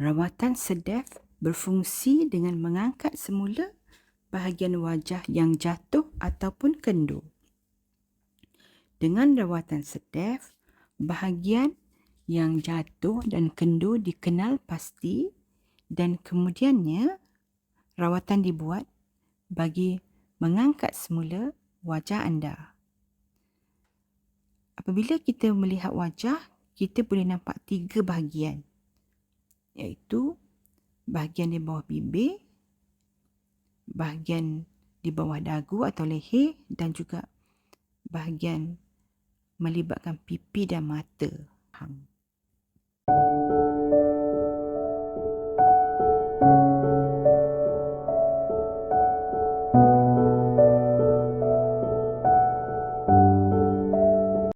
Rawatan sedef berfungsi dengan mengangkat semula bahagian wajah yang jatuh ataupun kendur. Dengan rawatan sedef, bahagian yang jatuh dan kendur dikenal pasti dan kemudiannya rawatan dibuat bagi mengangkat semula wajah anda. Apabila kita melihat wajah, kita boleh nampak tiga bahagian iaitu bahagian di bawah bibir, bahagian di bawah dagu atau leher dan juga bahagian melibatkan pipi dan mata. Hang.